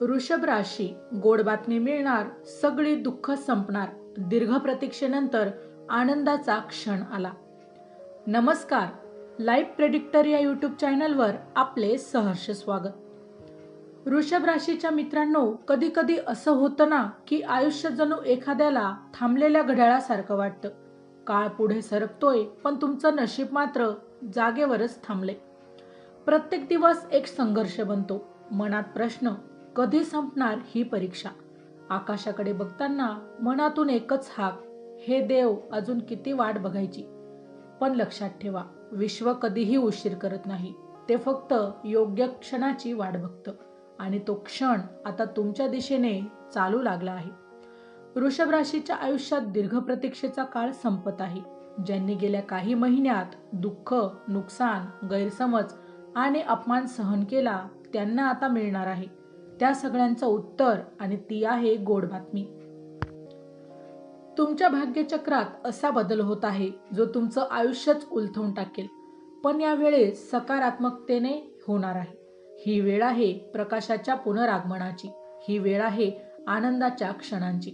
वृषभ राशी गोड बातमी मिळणार सगळी दुःख संपणार. दीर्घ प्रतीक्षेनंतर आनंदाचा क्षण आला. नमस्कार लाईफ प्रेडिक्टर या यूट्यूब चॅनलवर आपले सहर्ष स्वागत. वृषभ राशीच्या मित्रांनो कधी कधी असं होतं ना की आयुष्य जणू एखाद्याला थांबलेल्या घड्याळासारखं वाटतं. काळ पुढे सरकतोय पण तुमचं नशीब मात्र जागेवरच थांबले प्रत्येक दिवस एक संघर्ष बनतो. मनात प्रश्न कधी संपणार ही परीक्षा? आकाशाकडे बघताना मनातून एकच हाक हे देव अजून किती वाट बघायची? पण लक्षात ठेवा विश्व कधीही उशीर करत नाही. ते फक्त योग्य क्षणाची वाट बघतं आणि तो क्षण आता तुमच्या दिशेने चालू लागला आहे. वृषभ राशीच्या आयुष्यात दीर्घ प्रतीक्षेचा काळ संपत आहे ज्यांनी गेल्या काही महिन्यात दुःख नुकसान गैरसमज आणि अपमान सहन केला त्यांना आता मिळणार आहे. त्या सगळ्यांचं उत्तर आणि ती आहे गोड बातमी. तुमच्या भाग्यचक्रात असा बदल होत आहे जो तुमचं आयुष्यच उलथवून टाकेल. पण या वेळेस सकारात्मकतेने होणार आहे. ही वेळ आहे प्रकाशाच्या पुनरागमनाची. ही वेळ आहे आनंदाच्या क्षणांची.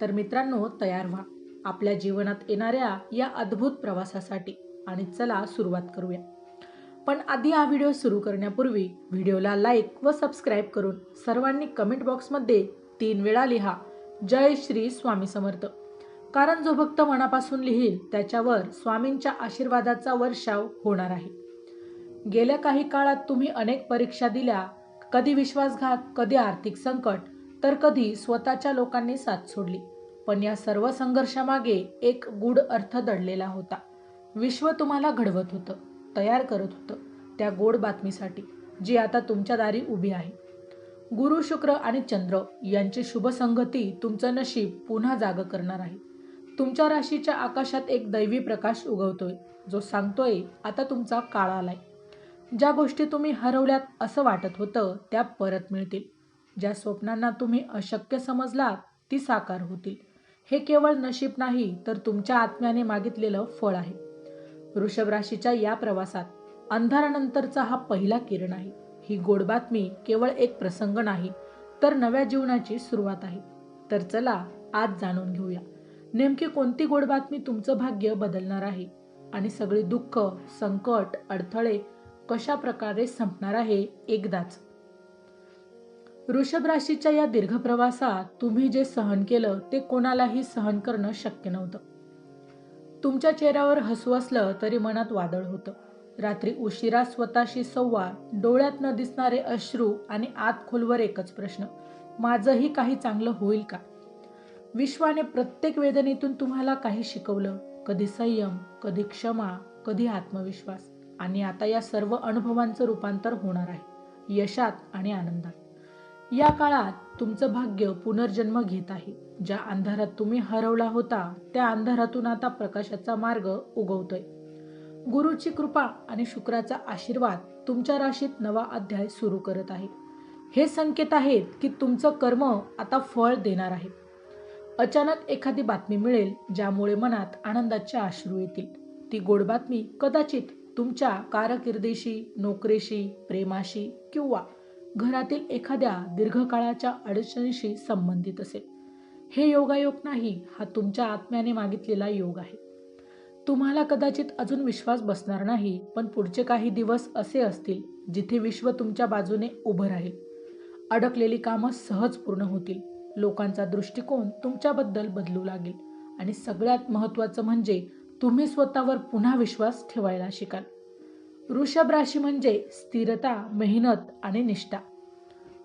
तर मित्रांनो तयार व्हा. आपल्या जीवनात येणाऱ्या या अद्भुत प्रवासासाठी आणि चला सुरुवात करूया. पण आधी हा व्हिडिओ सुरू करण्यापूर्वी व्हिडिओला लाईक व सबस्क्राईब करून सर्वांनी कमेंट बॉक्समध्ये तीन वेळा लिहा. जय श्री स्वामी समर्थ. कारण जो भक्त मनापासून लिहील त्याच्यावर स्वामींच्या आशीर्वादाचा वर्षाव होणार आहे. गेल्या काही काळात तुम्ही अनेक परीक्षा दिल्या कधी विश्वासघात कधी आर्थिक संकट तर कधी स्वतःच्या लोकांनी साथ सोडली. पण या सर्व संघर्षामागे एक गूढ अर्थ दडलेला होता. विश्व तुम्हाला घडवत होतं. तयार करत होतं त्या गोड बातमीसाठी जी आता तुमच्या दारी उभी आहे. गुरु शुक्र आणि चंद्र यांची शुभ संगती तुमचं नशीब पुन्हा जाग करणार आहे. तुमच्या राशीच्या आकाशात एक दैवी प्रकाश उगवतोय जो सांगतोय आता तुमचा काळ आलाय. ज्या गोष्टी तुम्ही हरवल्यात असं वाटत होतं त्या परत मिळतील. ज्या स्वप्नांना तुम्ही अशक्य समजलात ती साकार होतील. हे केवळ नशीब नाही तर तुमच्या आत्म्याने मागितलेलं फळ आहे. वृषभ राशीच्या या प्रवासात अंधारानंतरचा हा पहिला किरण आहे. ही गोड बातमी केवळ एक प्रसंग नाही तर नव्या जीवनाची सुरुवात आहे. तर चला आज जाणून घेऊया. नेमकी कोणती गोड बातमी तुमचं भाग्य बदलणार आहे? आणि सगळी दुःख संकट अडथळे कशा प्रकारे संपणार आहे एकदाच? वृषभ राशीच्या या दीर्घ प्रवासात तुम्ही जे सहन केलं ते कोणालाही सहन करणं शक्य नव्हतं. तुमच्या चेहऱ्यावर हसू असलं तरी मनात वादळ होतं. रात्री उशिरा स्वतःशी संवाद डोळ्यात न दिसणारे अश्रू आणि आत खोलवर एकच प्रश्न माझंही काही चांगलं होईल का? विश्वाने प्रत्येक वेदनेतून तुम्हाला काही शिकवलं? कधी संयम कधी क्षमा कधी आत्मविश्वास. आणि आता या सर्व अनुभवांचं रूपांतर होणार आहे यशात आणि आनंदात. या काळात तुमचं भाग्य पुनर्जन्म घेत आहे. ज्या अंधारात तुम्ही हरवला होता त्या अंधारातून आता प्रकाशाचा मार्ग उगवतोय. गुरुची कृपा आणि शुक्राचा आशीर्वाद तुमच्या राशीत नवा अध्याय सुरू करत आहे. हे संकेत आहेत की तुमचं कर्म आता फळ देणार आहे. अचानक एखादी बातमी मिळेल ज्यामुळे मनात आनंदाचे अश्रू येतील. ती गोड बातमी कदाचित तुमच्या कारकिर्दीशी नोकरीशी प्रेमाशी किंवा घरातील एखाद्या दीर्घकाळाच्या अडचणीशी संबंधित असेल. हे योगायोग नाही हा तुमच्या आत्म्याने मागितलेला योग आहे. तुम्हाला कदाचित अजून विश्वास बसणार नाही पण पुढचे काही दिवस असे असतील जिथे विश्व तुमच्या बाजूने उभं राहील. अडकलेली कामं सहज पूर्ण होतील. लोकांचा दृष्टिकोन तुमच्याबद्दल बदलू लागेल. आणि सगळ्यात महत्त्वाचं म्हणजे तुम्ही स्वतःवर पुन्हा विश्वास ठेवायला शिकाल. वृषभ राशी म्हणजे स्थिरता मेहनत आणि निष्ठा.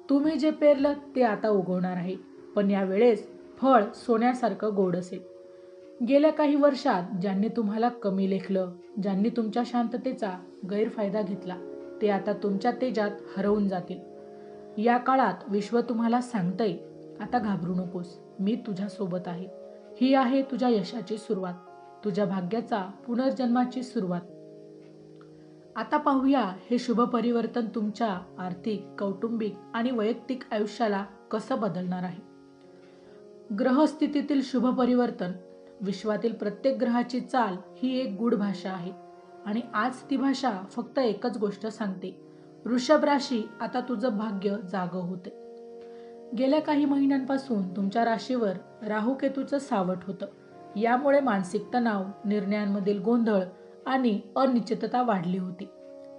तुम्ही जे पेरलं ते आता उगवणार आहे. पण यावेळेस फळ सोन्यासारखं गोड असेल. गेल्या काही वर्षात ज्यांनी तुम्हाला कमी लेखलं ज्यांनी तुमच्या शांततेचा गैरफायदा घेतला ते आता तुमच्या तेजात हरवून जातील. या काळात विश्व तुम्हाला सांगतंय आता घाबरू नकोस मी तुझ्यासोबत आहे. ही आहे तुझ्या यशाची सुरुवात तुझ्या भाग्याचा पुनर्जन्माची सुरुवात. आता पाहूया हे शुभ परिवर्तन तुमच्या आर्थिक कौटुंबिक आणि वैयक्तिक आयुष्याला कसं बदलणार आहे. ग्रहस्थितीतील शुभ परिवर्तन विश्वातील प्रत्येक ग्रहाची चाल ही एक गूढ भाषा आहे. आणि आज ती भाषा फक्त एकच गोष्ट सांगते. वृषभ राशी आता तुझं भाग्य जाग होते. गेल्या काही महिन्यांपासून तुमच्या राशीवर राहू केतूचं सावट होतं. यामुळे मानसिक तणाव निर्णयांमधील गोंधळ आणि अनिश्चितता वाढली होती.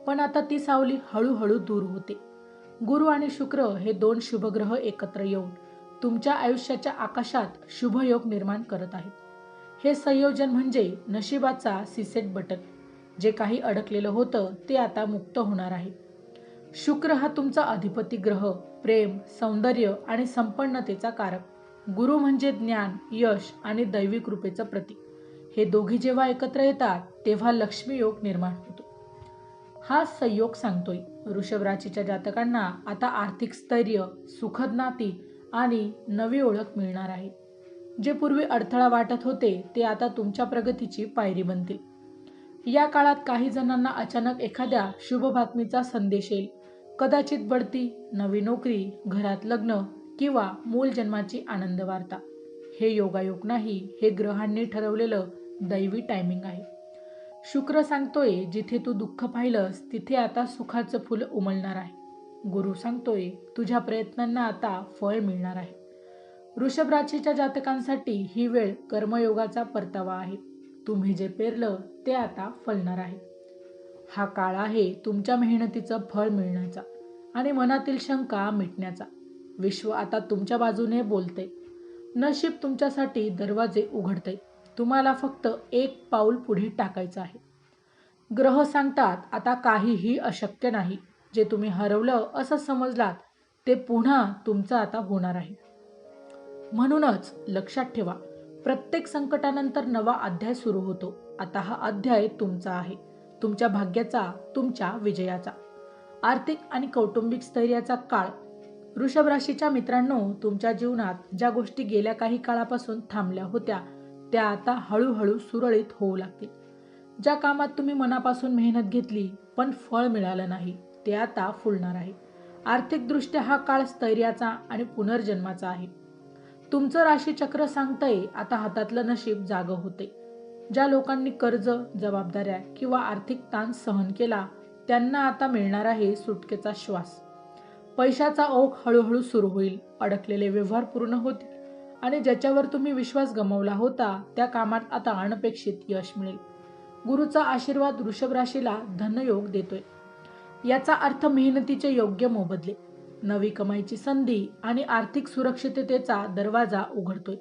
पण आता ती सावली हळूहळू दूर होते. गुरु आणि शुक्र हे दोन शुभग्रह एकत्र येऊन तुमच्या आयुष्याच्या आकाशात शुभयोग निर्माण करत आहेत. हे संयोजन म्हणजे नशिबाचा सिसेट बटन. जे काही अडकलेलं होतं ते आता मुक्त होणार आहे. शुक्र हा तुमचा अधिपती ग्रह प्रेम सौंदर्य आणि संपन्नतेचा कारक. गुरु म्हणजे ज्ञान यश आणि दैवी कृपेचं प्रतीक. हे दोघे जेव्हा एकत्र येतात तेव्हा लक्ष्मी योग निर्माण होतो. हा संयोग सांगतोय. वृषभ राशीच्या जातकांना आता आर्थिक स्थैर्य सुखद नाती आणि नवी ओळख मिळणार आहे. जे पूर्वी अडथळा वाटत होते ते आता तुमच्या प्रगतीची पायरी बनतील. या काळात काही जणांना अचानक एखाद्या शुभ बातमीचा संदेश येईल. कदाचित बढती नवी नोकरी घरात लग्न किंवा मूल जन्माची आनंद वार्ता हे योगायोग नाही हे ग्रहांनी ठरवलेलं दैवी टायमिंग आहे. शुक्र सांगतोय जिथे तू दुःख पाहिलंस तिथे आता सुखाचं फुल उमलणार आहे. गुरु सांगतोय तुझ्या प्रयत्नांना आता फळ मिळणार आहे. वृषभ राशीच्या जातकांसाठी ही वेळ कर्मयोगाचा परतावा आहे. तुम्ही जे पेरलं ते आता फलणार आहे. हा काळ आहे तुमच्या मेहनतीचं फळ मिळण्याचा आणि मनातील शंका मिटण्याचा. विश्व आता तुमच्या बाजूने बोलते नशीब तुमच्यासाठी दरवाजे उघडते तुम्हाला फक्त एक पाऊल पुढे टाकायचं आहे. ग्रह सांगतात आता काहीही अशक्य नाही. जे तुम्ही हरवलं असं समजलात ते पुन्हा तुमचं आता होणार आहे. म्हणूनच लक्षात ठेवा प्रत्येक संकटानंतर नवा अध्याय सुरू होतो. आता हा अध्याय तुमचा आहे. तुमच्या भाग्याचा तुमच्या विजयाचा. आर्थिक आणि कौटुंबिक स्थैर्याचा काळ. वृषभ राशीच्या मित्रांनो तुमच्या जीवनात ज्या गोष्टी गेल्या काही काळापासून थांबल्या होत्या त्या आता हळूहळू सुरळीत होऊ लागतील. ज्या कामात तुम्ही मनापासून मेहनत घेतली पण फळ मिळालं नाही. ते आता फुलणार आहे. आर्थिकदृष्ट्या हा काळ स्थैर्याचा आणि पुनर्जन्माचा आहे. तुमचं राशीचक्र सांगतंय आता हातातलं नशीब जाग होते. ज्या लोकांनी कर्ज जबाबदाऱ्या किंवा आर्थिक ताण सहन केला त्यांना आता मिळणार आहे सुटकेचा श्वास. पैशाचा ओघ हळूहळू सुरू होईल अडकलेले व्यवहार पूर्ण होतील आणि ज्याच्यावर तुम्ही विश्वास गमावला होता त्या कामात आता अनपेक्षित यश मिळेल. गुरुचा आशीर्वाद वृषभ राशीला धनयोग देतोय. याचा अर्थ मेहनतीचे योग्य मोबदले. नवी कमाईची संधी आणि आर्थिक सुरक्षिततेचा दरवाजा उघडतोय.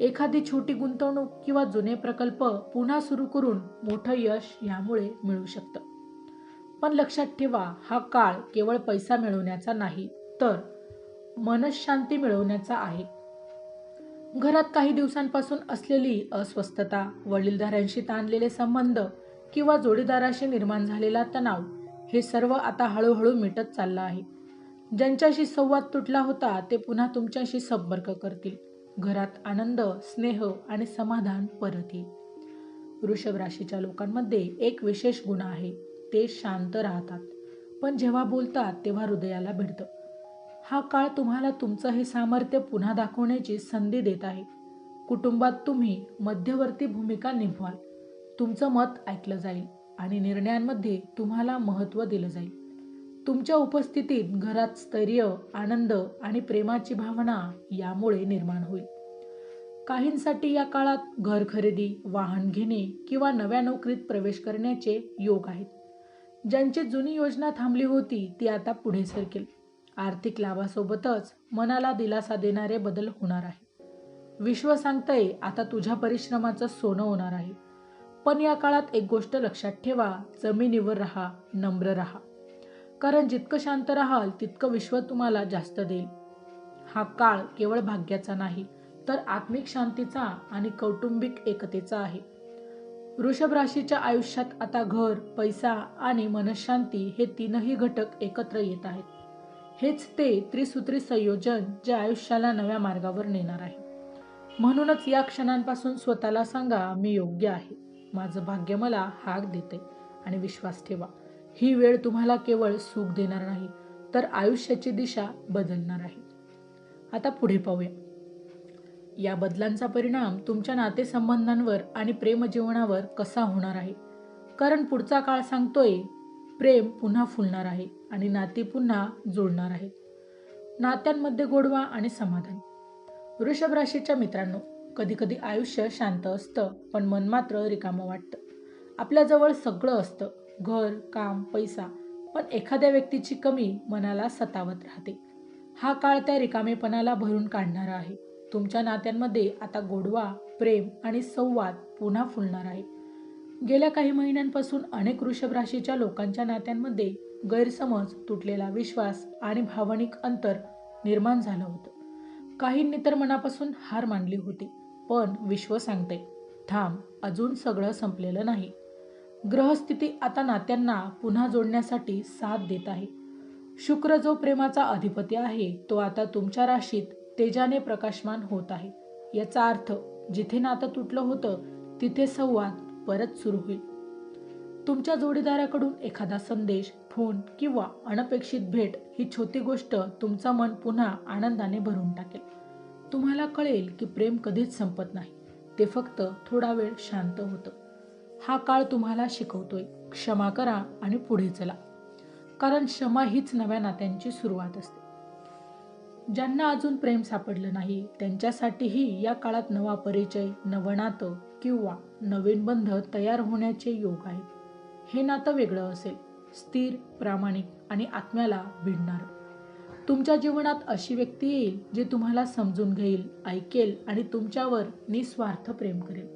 एखादी छोटी गुंतवणूक किंवा जुने प्रकल्प पुन्हा सुरू करून मोठं यश यामुळे मिळू शकतं. पण लक्षात ठेवा हा काळ केवळ पैसा मिळवण्याचा नाही तर मनशांती मिळवण्याचा आहे. घरात काही दिवसांपासून असलेली अस्वस्थता वडीलधाऱ्यांशी ताणलेले संबंध किंवा जोडीदाराशी निर्माण झालेला तणाव हे सर्व आता हळूहळू मिटत चाललं आहे. ज्यांच्याशी संवाद तुटला होता ते पुन्हा तुमच्याशी संपर्क करतील. घरात आनंद स्नेह आणि समाधान परत येईल. वृषभ राशीच्या लोकांमध्ये एक विशेष गुण आहे ते शांत राहतात. पण जेव्हा बोलतात तेव्हा हृदयाला भिडतं. हा काळ तुम्हाला तुमचं हे सामर्थ्य पुन्हा दाखवण्याची संधी देत आहे. कुटुंबात तुम्ही मध्यवर्ती भूमिका निभवाल. तुमचं मत ऐकलं जाईल. आणि निर्णयांमध्ये तुम्हाला महत्त्व दिलं जाईल. तुमच्या उपस्थितीत घरात स्थैर्य आनंद आणि प्रेमाची भावना यामुळे निर्माण होईल. काहींसाठी या काळात घर खरेदी वाहन घेणे किंवा नव्या नोकरीत प्रवेश करण्याचे योग आहेत. ज्यांची जुनी योजना थांबली होती ती आता पुढे सरकेल. आर्थिक लाभासोबतच मनाला दिलासा देणारे बदल होणार आहे. विश्व सांगतंय आता तुझ्या परिश्रमाचं सोनं होणार आहे. पण या काळात एक गोष्ट लक्षात ठेवा जमिनीवर राहा नम्र राहा. कारण जितकं शांत राहाल तितकं विश्व तुम्हाला जास्त देईल. हा काळ केवळ भाग्याचा नाही तर आत्मिक शांतीचा आणि कौटुंबिक एकतेचा आहे. वृषभ राशीच्या आयुष्यात आता घर पैसा आणि मनशांती हे तीनही घटक एकत्र येत आहेत. हेच ते त्रिसूत्री संयोजन जे आयुष्याला नव्या मार्गावर नेणार आहे. म्हणूनच या क्षणांपासून स्वतःला सांगा मी योग्य आहे. माझं भाग्य मला हाक देते आणि विश्वास ठेवा. ही वेळ तुम्हाला केवळ सुख देणार नाही तर आयुष्याची दिशा बदलणार आहे. आता पुढे पाहूया. या बदलांचा परिणाम तुमच्या नातेसंबंधांवर आणि प्रेमजीवनावर कसा होणार आहे? कारण पुढचा काळ सांगतोय प्रेम पुन्हा फुलणार आहे आणि नाती पुन्हा जुळणार आहेत. नात्यांमध्ये गोडवा आणि समाधान. वृषभ राशीच्या मित्रांनो कधीकधी आयुष्य शांत असतं पण मन मात्र रिकामं वाटतं. आपल्याजवळ सगळं असतं घर काम पैसा पण एखाद्या व्यक्तीची कमी मनाला सतावत राहते. हा काळ त्या रिकामेपणाला भरून काढणारा आहे. तुमच्या नात्यांमध्ये आता गोडवा प्रेम आणि संवाद पुन्हा फुलणार आहे. गेल्या काही महिन्यांपासून अनेक वृषभ राशीच्या लोकांच्या नात्यांमध्ये गैरसमज तुटलेला विश्वास आणि भावनिक अंतर निर्माण झालं होतं. काहींनी तर मनापासून हार मानली होती. पण विश्व सांगते थांब अजून सगळं संपलेलं नाही. ग्रहस्थिती आता नात्यांना पुन्हा जोडण्यासाठी साथ देत आहे. शुक्र जो प्रेमाचा अधिपती आहे तो आता तुमच्या राशीत तेजाने प्रकाशमान होत आहे. याचा अर्थ जिथे नातं तुटलं होतं तिथे संवाद परत सुरू होईल. तुमच्या जोडीदाराकडून एखादा संदेश फोन किंवा अनपेक्षित भेट ही छोटी गोष्ट तुमचं मन पुन्हा आनंदाने भरून टाकेल. तुम्हाला कळेल की प्रेम कधीच संपत नाही. ते फक्त थोडा वेळ शांत होतं. हा काळ तुम्हाला शिकवतोय. क्षमा करा आणि पुढे चला. कारण क्षमा हीच नव्या नात्यांची सुरुवात असते. ज्यांना अजून प्रेम सापडलं नाही त्यांच्यासाठीही या काळात नवा परिचय नवं नातं किंवा नवीन बंध तयार होण्याचे योग आहेत. हे नातं वेगळं असेल. स्थिर प्रामाणिक आणि आत्म्याला भिडणार. तुमच्या जीवनात अशी व्यक्ती येईल जी तुम्हाला समजून घेईल ऐकेल आणि तुमच्यावर निस्वार्थ प्रेम करेल.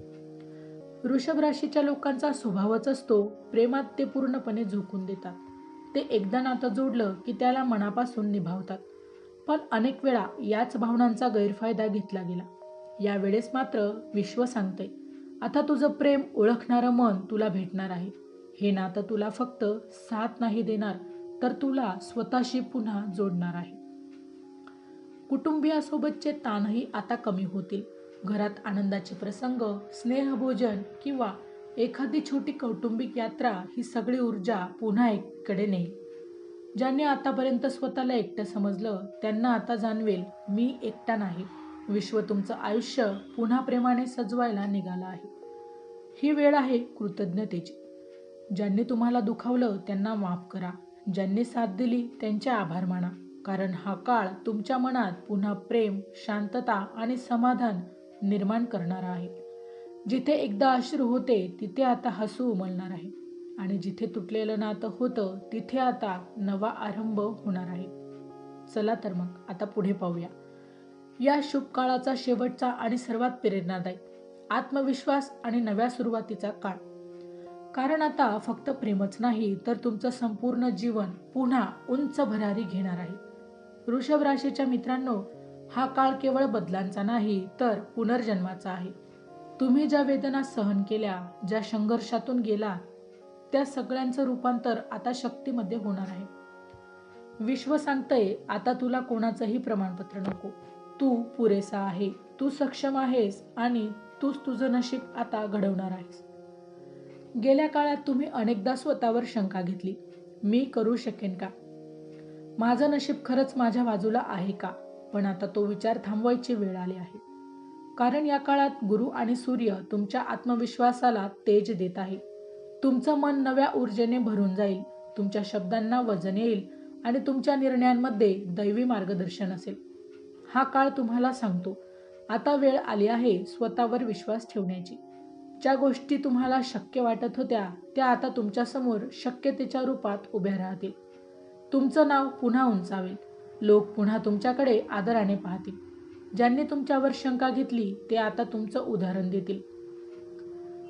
वृषभ राशीच्या लोकांचा स्वभावच असतो प्रेमात ते पूर्णपणे झोकून देतात. ते एकदा नातं जोडलं की त्याला मनापासून निभावतात. पण अनेक वेळा याच भावनांचा गैरफायदा घेतला गेला. यावेळेस मात्र विश्व सांगते आता तुझं प्रेम ओळखणारं मन तुला भेटणार आहे. हे नातं तुला फक्त साथ नाही देणार तर तुला स्वतःशी पुन्हा जोडणार आहे. कुटुंबियासोबतचे ताणही आता कमी होतील. घरात आनंदाचे प्रसंग स्नेहभोजन किंवा एखादी छोटी कौटुंबिक यात्रा ही सगळी ऊर्जा पुन्हा एककडे नेईल. ज्यांनी आतापर्यंत स्वतःला एकटं समजलं त्यांना आता जाणवेल मी एकटा नाही. विश्व तुमचं आयुष्य पुन्हा प्रेमाने सजवायला निघालं आहे. ही वेळ आहे कृतज्ञतेची. ज्यांनी तुम्हाला दुखावलं त्यांना माफ करा. ज्यांनी साथ दिली त्यांचे आभार माना. कारण हा काळ तुमच्या मनात पुन्हा प्रेम शांतता आणि समाधान निर्माण करणारा आहे. जिथे एकदा अश्रू होते तिथे आता हसू उमलणार आहे. आणि जिथे तुटलेलं नातं होतं तिथे आता नवा आरंभ होणार आहे. चला तर मग आता पुढे पाहूया. या शुभ काळाचा शेवटचा आणि सर्वात प्रेरणादायी आत्मविश्वास आणि नव्या सुरुवातीचा काळ. कारण आता फक्त प्रेमच नाही तर तुमचं संपूर्ण जीवन पुन्हा उंच भरारी घेणार आहे. वृषभ राशीच्या मित्रांनो हा काळ केवळ बदलांचा नाही तर पुनर्जन्माचा आहे. तुम्ही ज्या वेदना सहन केल्या ज्या संघर्षातून गेला त्या सगळ्यांचं रूपांतर आता शक्तीमध्ये होणार आहे. विश्व सांगतंय आता तुला कोणाचंही प्रमाणपत्र नको. तू पुरेसा आहे तू सक्षम आहेस आणि तूच तुझं नशीब आता घडवणार आहेस. गेल्या काळात तुम्ही अनेकदा स्वतःवर शंका घेतली. मी करू शकेन का? माझं नशीब खरंच माझ्या बाजूला आहे का? पण आता तो विचार थांबवायची वेळ आली आहे. कारण या काळात गुरु आणि सूर्य तुमच्या आत्मविश्वासाला तेज देत आहे. तुमचं मन नव्या ऊर्जेने भरून जाईल तुमच्या शब्दांना वजन येईल आणि तुमच्या निर्णयांमध्ये दैवी मार्गदर्शन असेल. हा काळ तुम्हाला सांगतो. आता वेळ आली आहे स्वतःवर विश्वास ठेवण्याची. ज्या गोष्टी तुम्हाला शक्य वाटत होत्या त्या आता तुमच्यासमोर शक्यतेच्या रूपात उभ्या राहतील. तुमचं नाव पुन्हा उंचावेल. लोक पुन्हा तुमच्याकडे आदराने पाहतील. ज्यांनी तुमच्यावर शंका घेतली ते आता तुमचं उदाहरण देतील.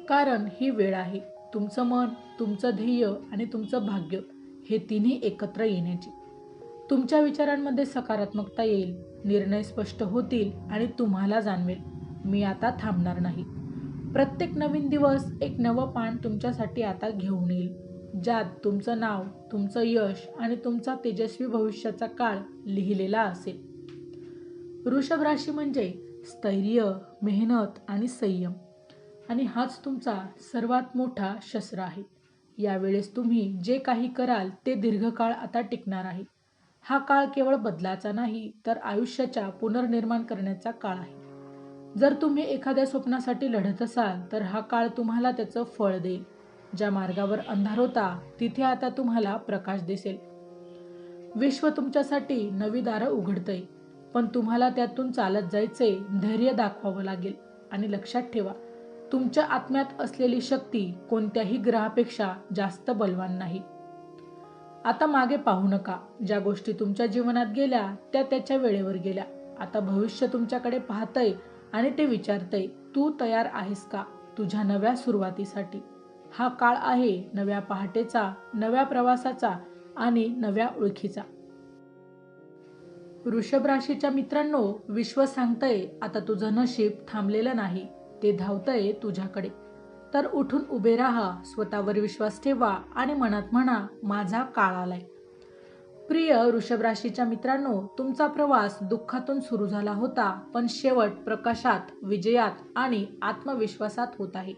कारण ही वेळ आहे. तुमचं मन तुमचं ध्येय आणि तुमचं भाग्य हे तिन्ही एकत्र येण्याची. तुमच्या विचारांमध्ये सकारात्मकता येईल निर्णय स्पष्ट होतील आणि तुम्हाला जाणवेल. मी आता थांबणार नाही. प्रत्येक नवीन दिवस एक नवं पान तुमच्यासाठी आता घेऊन येईल. ज्यात तुमचं नाव तुमचं यश आणि तुमचा तेजस्वी भविष्याचा काळ लिहिलेला असेल. वृषभ राशी म्हणजे स्थैर्य मेहनत आणि संयम. आणि हाच तुमचा सर्वात मोठा शस्त्र आहे. यावेळेस तुम्ही जे काही कराल ते दीर्घकाळ आता टिकणार आहे. हा काळ केवळ बदलाचा नाही तर आयुष्याच्या पुनर्निर्माण करण्याचा काळ आहे. जर तुम्ही एखाद्या स्वप्नासाठी लढत असाल तर हा काळ तुम्हाला त्याचं फळ देईल. ज्या मार्गावर अंधार होता तिथे आता तुम्हाला प्रकाश दिसेल. विश्व तुमच्यासाठी नवी दारं उघडतंय पण तुम्हाला त्यातून चालत जायचे धैर्य दाखवावं लागेल. आणि लक्षात ठेवा तुमच्या आत्म्यात असलेली शक्ती कोणत्याही ग्रहापेक्षा जास्त बलवान नाही. आता मागे पाहू नका ज्या गोष्टी तुमच्या जीवनात गेल्या त्या त्याच्या वेळेवर गेल्या. आता भविष्य तुमच्याकडे पाहतंय आणि ते विचारतंय तू तयार आहेस का तुझ्या नव्या सुरुवातीसाठी? हा काळ आहे नव्या पहाटेचा नव्या प्रवासाचा आणि नव्या ओळखीचा. वृषभ राशीच्या मित्रांनो विश्व सांगतंय आता तुझं नशीब थांबलेलं नाही ते धावतंय तुझ्याकडे. तर उठून उभे राहा स्वतःवर विश्वास ठेवा आणि मनात म्हणा माझा काळ आलाय. प्रिय वृषभ राशीच्या मित्रांनो तुमचा प्रवास दुःखातून सुरू झाला होता पण शेवट प्रकाशात विजयात आणि आत्मविश्वासात होत आहे.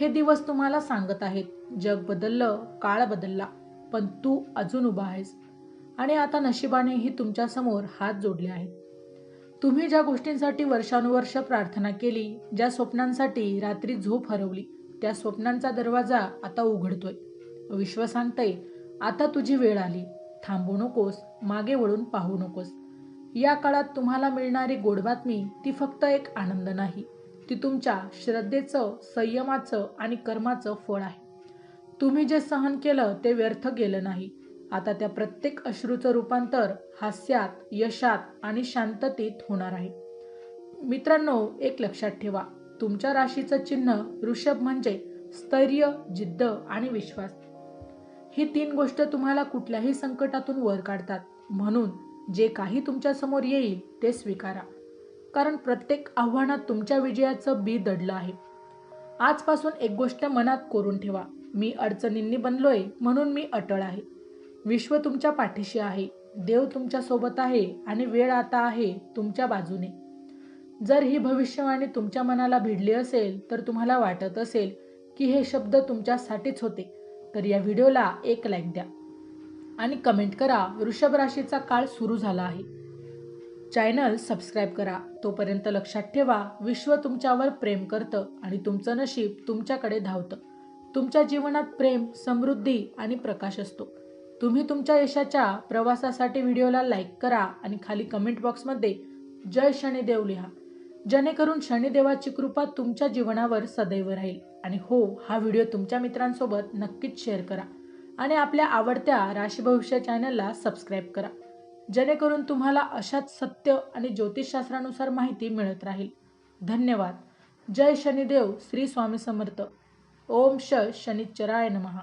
हे दिवस तुम्हाला सांगत आहेत जग बदललं काळ बदलला पण तू अजून उभा आहेस. आणि आता नशिबानेही तुमच्यासमोर हात जोडले आहेत. तुम्ही ज्या गोष्टींसाठी वर्षानुवर्ष प्रार्थना केली ज्या स्वप्नांसाठी रात्री झोप हरवली त्या स्वप्नांचा दरवाजा आता उघडतोय. विश्व सांगतंय आता तुझी वेळ आली. थांबू नकोस मागे वळून पाहू नकोस. या काळात तुम्हाला मिळणारी गोड बातमी ती फक्त एक आनंद नाही. ती तुमच्या श्रद्धेचं संयमाचं आणि कर्माचं फळ आहे. तुम्ही जे सहन केलं ते व्यर्थ गेलं नाही. आता त्या प्रत्येक अश्रूचं रूपांतर हास्यात यशात आणि शांततेत होणार आहे. मित्रांनो एक लक्षात ठेवा. तुमच्या राशीचं चिन्ह ऋषभ म्हणजे स्थैर्य जिद्द आणि विश्वास. ही तीन गोष्ट तुम्हाला कुठल्याही संकटातून वर काढतात. म्हणून जे काही तुमच्यासमोर येईल ते स्वीकारा. कारण प्रत्येक आव्हानात तुमच्या विजयाचं बी दडलं आहे. आजपासून एक गोष्ट मनात कोरून ठेवा. मी अडचणींनी बनलोय म्हणून मी अटळ आहे. विश्व तुमच्या पाठीशी आहे. देव तुमच्यासोबत आहे आणि वेळ आता आहे तुमच्या बाजूने. जर ही भविष्यवाणी तुमच्या मनाला भिडली असेल तर तुम्हाला वाटत असेल की हे शब्द तुमच्यासाठीच होते. तर या व्हिडिओला एक लाईक द्या. आणि कमेंट करा वृषभ राशीचा काळ सुरू झाला आहे. चॅनल सबस्क्राईब करा. तोपर्यंत लक्षात ठेवा विश्व तुमच्यावर प्रेम करतं आणि तुमचं नशीब तुमच्याकडे धावतं. तुमच्या जीवनात प्रेम समृद्धी आणि प्रकाश असतो. तुम्ही तुमच्या यशाच्या प्रवासासाठी व्हिडिओला लाईक करा आणि खाली कमेंट बॉक्समध्ये जय शनिदेव लिहा. जेणेकरून शनिदेवाची कृपा तुमच्या जीवनावर सदैव राहील. आणि हो हा व्हिडिओ तुमच्या मित्रांसोबत नक्कीच शेअर करा. आणि आपल्या आवडत्या राशी भविष्य चॅनलला सबस्क्राईब करा. जेणेकरून तुम्हाला अशाच सत्य आणि ज्योतिषशास्त्रानुसार माहिती मिळत राहील. धन्यवाद. जय शनिदेव. श्री स्वामी समर्थ. ओम श शनिश्चराय नमहा